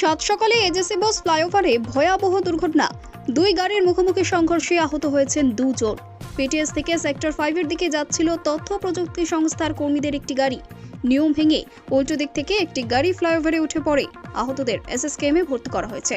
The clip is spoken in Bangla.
সাত সকালে এজেসি বস ফ্লাইওভারে ভয়াবহ দুর্ঘটনা। দুই গাড়ির মুখোমুখি সংঘর্ষে আহত হয়েছেন দুজন। পিটিএস থেকে সেক্টর ফাইভের দিকে যাচ্ছিল তথ্য প্রযুক্তি সংস্থার কর্মীদের একটি গাড়ি। নিয়ম ভেঙে উল্টো দিক থেকে একটি গাড়ি ফ্লাইওভারে উঠে পড়ে। আহতদের এসএসকেএমে ভর্তি করা হয়েছে।